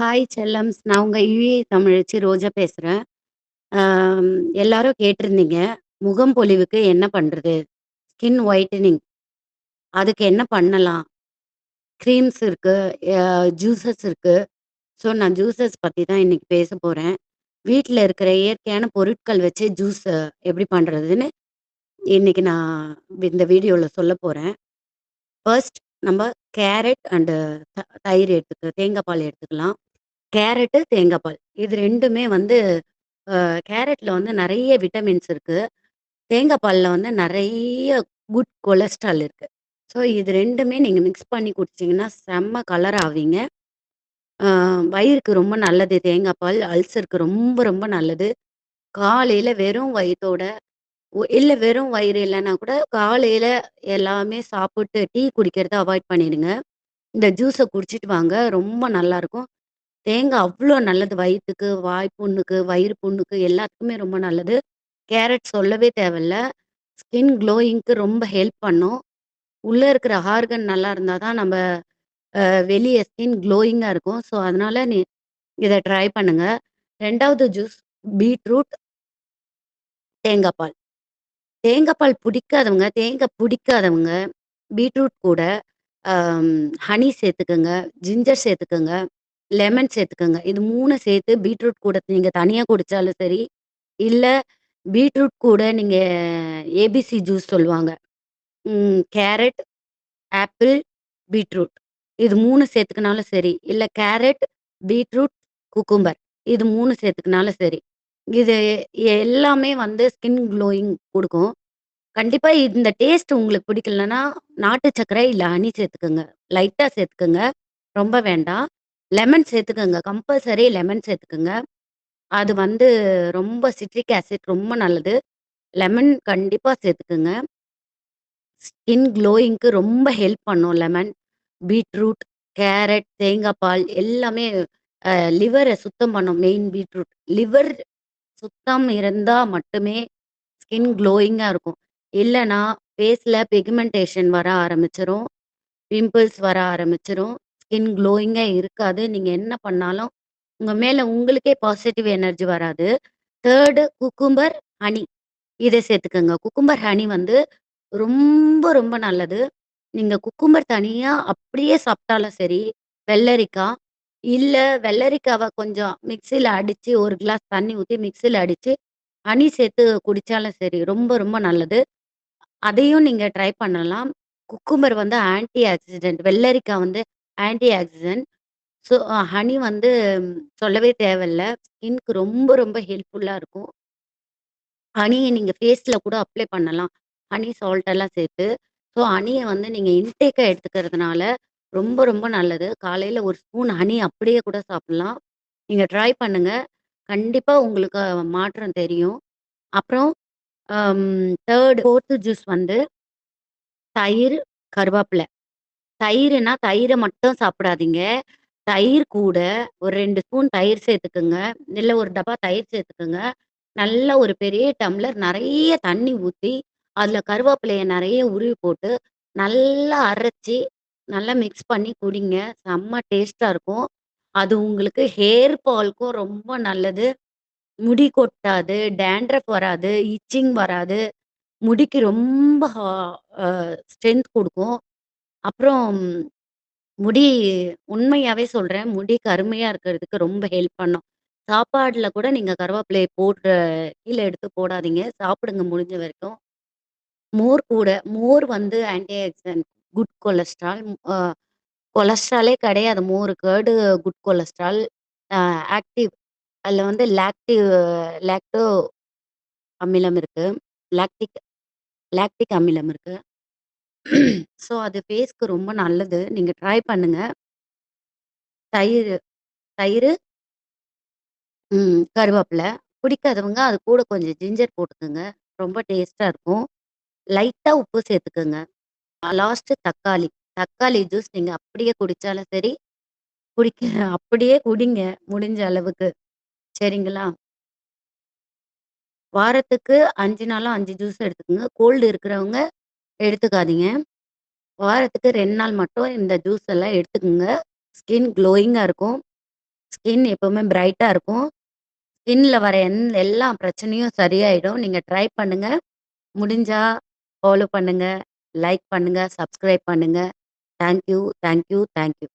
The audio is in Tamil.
ஹாய் செல்லம்ஸ். நான் உங்கள் யூஏ தமிழச்சி ரோஜா பேசுகிறேன் எல்லாரும் கேட்டிருந்தீங்க. முகம் பொலிவுக்கு என்ன பண்ணுறது ஸ்கின் ஒயிட்டனிங். அதுக்கு என்ன பண்ணலாம்? க்ரீம்ஸ் இருக்குது ஜூசஸ் ஜூஸஸ் ஸோ நான் ஜூஸஸ் பற்றி தான் இன்னைக்கு பேச போகிறேன் வீட்டில் இருக்கிற இயற்கையான பொருட்கள் வச்சு ஜூஸ் எப்படி பண்ணுறதுன்னு இன்னைக்கு நான் இந்த வீடியோவில் சொல்ல போகிறேன் ஃபர்ஸ்ட் நம்ம கேரட் அண்டு த தயிர் எடுத்துக்க தேங்காய் பால் எடுத்துக்கலாம். கேரட்டு, தேங்காய் பால். இது ரெண்டுமே வந்து கேரட்டில் வந்து நிறைய விட்டமின்ஸ் இருக்குது தேங்காய் வந்து நிறைய குட் கொலஸ்ட்ரால் இருக்குது ஸோ இது ரெண்டுமே நீங்கள் மிக்ஸ் பண்ணி குடிச்சீங்கன்னா, செம்ம கலர் ஆவீங்க. வயிறுக்கு ரொம்ப நல்லது தேங்காய் பால். அல்சருக்கு ரொம்ப ரொம்ப நல்லது. காலையில் வெறும் வயிற்றோட ஒ வெறும் வயிறு இல்லைன்னா கூட காலையில் எல்லாமே சாப்பிட்டு டீ குடிக்கிறத அவாய்ட் பண்ணிடுங்க. இந்த ஜூஸை குடிச்சிட்டு வாங்க. ரொம்ப நல்லாயிருக்கும் தேங்காய் அவ்வளோ நல்லது வயிற்றுக்கு வாய் புண்ணுக்கு, வயிறு புண்ணுக்கு எல்லாத்துக்குமே ரொம்ப நல்லது. கேரட் சொல்லவே தேவையில்ல. ஸ்கின் க்ளோயிங்க்கு ரொம்ப ஹெல்ப் பண்ணும். உள்ளே இருக்கிற ஹார்கன் நல்லா இருந்தால் தான் நம்ம வெளியே ஸ்கின் க்ளோயிங்காக இருக்கும். ஸோ அதனால நீ இதை ட்ரை பண்ணுங்க. ரெண்டாவது ஜூஸ் பீட்ரூட் தேங்காய் பால். தேங்காய் பால் பிடிக்காதவங்க, தேங்காய் பிடிக்காதவங்க பீட்ரூட் கூட ஹனி சேர்த்துக்கோங்க ஜிஞ்சர் சேர்த்துக்கோங்க லெமன் சேர்த்துக்கங்க. இது மூணு சேர்த்து பீட்ரூட் கூட நீங்கள் தனியாக குடித்தாலும் சரி, இல்லை பீட்ரூட் கூட நீங்கள் ஏபிசி ஜூஸ் சொல்லுவாங்க. Carrot, apple, beetroot. இது மூணு சேர்த்துக்கினாலும் சரி. இல்லை கேரட், பீட்ரூட், குக்கும்பர். இது மூணு சேர்த்துக்கினாலும் சரி. இது எல்லாமே வந்து ஸ்கின் க்ளோயிங் கொடுக்கும் கண்டிப்பாக இந்த டேஸ்ட் உங்களுக்கு பிடிக்கலன்னா, நாட்டு சர்க்கரை இல்லை ஹனி சேர்த்துக்கோங்க லைட்டாக சேர்த்துக்கோங்க ரொம்ப வேண்டாம். லெமன் சேர்த்துக்கோங்க கம்பல்சரி லெமன் சேர்த்துக்குங்க அது வந்து ரொம்ப சிட்ரிக் ஆசிட் ரொம்ப நல்லது. லெமன் கண்டிப்பாக சேர்த்துக்குங்க ஸ்கின் க்ளோயிங்க்கு ரொம்ப ஹெல்ப் பண்ணும் லெமன். பீட்ரூட், கேரட், தேங்காய் பால் எல்லாமே லிவரை சுத்தம் பண்ணும் மெயின் பீட்ரூட். லிவர் சுத்தம் இருந்தால் மட்டுமே ஸ்கின் க்ளோயிங்காக இருக்கும். இல்லைன்னா ஃபேஸில் பிக்மெண்டேஷன் வர ஆரம்பிச்சிடும் பிம்பிள்ஸ் வர ஆரம்பிச்சிரும் ஸ்கின் க்ளோயிங்கா இருக்காது. நீங்க என்ன பண்ணாலும் உங்க மேல உங்களுக்கே பாசிட்டிவ் எனர்ஜி வராது. 3 குக்கும்பர், ஹனி. இத சேர்த்துக்கோங்க குக்கும்பர், ஹனி வந்து ரொம்ப ரொம்ப நல்லது. நீங்க குக்கும்பர் தனியா அப்படியே சாப்பிட்டாலும் சரி, வெள்ளரிக்கா, இல்ல வெள்ளரிக்காவ கொஞ்சம் மிக்ஸில அடிச்சு 1 கிளாஸ் தண்ணி ஊத்தி மிக்ஸில அடிச்சு, ஹனி சேர்த்து குடிச்சாலும் சரி, ரொம்ப ரொம்ப நல்லது. அதையும் நீங்க ட்ரை பண்ணலாம். குக்கும்பர் வந்து ஆன்டி ஆக்ஸிடென்ட். வெள்ளரிக்கா வந்து ஆன்டி ஆக்சிடென்ட் ஸோ ஹனி வந்து சொல்லவே தேவையில்ல. ஸ்கின்க்கு ரொம்ப ரொம்ப ஹெல்ப்ஃபுல்லாக இருக்கும். ஹனியை நீங்கள் ஃபேஸில் கூட அப்ளை பண்ணலாம். ஹனி சால்ட்டெல்லாம் சேர்த்து. ஸோ ஹனியை வந்து நீங்கள் இன்டேக்காக எடுத்துக்கிறதுனால ரொம்ப ரொம்ப நல்லது. காலையில் ஒரு ஸ்பூன் ஹனி அப்படியே கூட சாப்பிட்லாம் நீங்கள் ட்ரை பண்ணுங்கள் கண்டிப்பாக உங்களுக்கு மாற்றம் தெரியும். அப்புறம் தேர்டு ஃபோர்த்து ஜூஸ் வந்து தயிர், கருவேப்பிலை தயிர்னா தயிரை மட்டும் சாப்பிடாதீங்க. தயிர் கூட ஒரு ரெண்டு ஸ்பூன் தயிர் சேர்த்துக்குங்க இல்லை ஒரு டப்பா தயிர் சேர்த்துக்குங்க நல்லா ஒரு பெரிய டம்ளர் நிறைய தண்ணி ஊற்றி அதில் கருவேப்பிலையை நிறைய உருவி போட்டு, நல்லா அரைச்சி நல்லா மிக்ஸ் பண்ணி குடிங்க. செம்ம டேஸ்டாக இருக்கும். அது உங்களுக்கு ஹேர் ஃபால்க்கும் ரொம்ப நல்லது. முடி கொட்டாது, டேண்ட்ரஃப் வராது, இச்சிங் வராது. முடிக்கு ரொம்ப ஹா ஸ்ட்ரென்த் கொடுக்கும் அப்புறம் முடி உண்மையாவே சொல்றேன். முடி கருமையா இருக்கிறதுக்கு ரொம்ப ஹெல்ப் பண்ணும். சாப்பாடுல கூட நீங்க கருவேப்பிலைய போடுற கீழ எடுத்து போடாதீங்க. சாப்பிடுங்க முடிஞ்ச வரைக்கும். மோர் கூட மோர் வந்து antioxidant, good cholesterol uh கொலஸ்ட்ராலே கிடையாது மோரு. Curd good cholesterol. அ ஆக்டிவ் அதுல வந்து லாக்டிவ் லாக்டோ அமிலம் இருக்கு. லாக்டிக் லாக்டிக் அமிலம் இருக்கு. ஸோ அது ஃபேஸ்க்கு ரொம்ப நல்லது. நீங்க ட்ரை பண்ணுங்க. தயிரு தயிரு ம் கருவேப்பில. பிடிக்காதவங்க அது கூட கொஞ்சம் ஜிஞ்சர் போட்டுக்கங்க. ரொம்ப டேஸ்ட்டா இருக்கும். லைட்டா உப்பு சேர்த்துக்கங்க. லாஸ்ட்டு தக்காளி. தக்காளி ஜூஸ் நீங்க அப்படியே குடிச்சாலும் சரி, குடிக்க அப்படியே குடிங்க முடிஞ்ச அளவுக்கு. சரிங்களா? வாரத்துக்கு 5 நாளும் 5 ஜூஸ் எடுத்துக்கங்க. கோல்டு இருக்கிறவங்க எடுத்துக்காதீங்க. வாரத்துக்கு ரெண்டு நாள் மட்டும் இந்த ஜூஸ் எல்லாம் எடுத்துக்கோங்க ஸ்கின் க்ளோயிங்காக இருக்கும். ஸ்கின் எப்போவுமே பிரைட்டாக இருக்கும். ஸ்கின்ல வர எந் எல்லா பிரச்சனையும் சரியாயிடும். நீங்கள் ட்ரை பண்ணுங்க. முடிஞ்சா ஃபாலோ பண்ணுங்க, லைக் பண்ணுங்க, சப்ஸ்கிரைப் பண்ணுங்க. Thank you, thank you, thank you.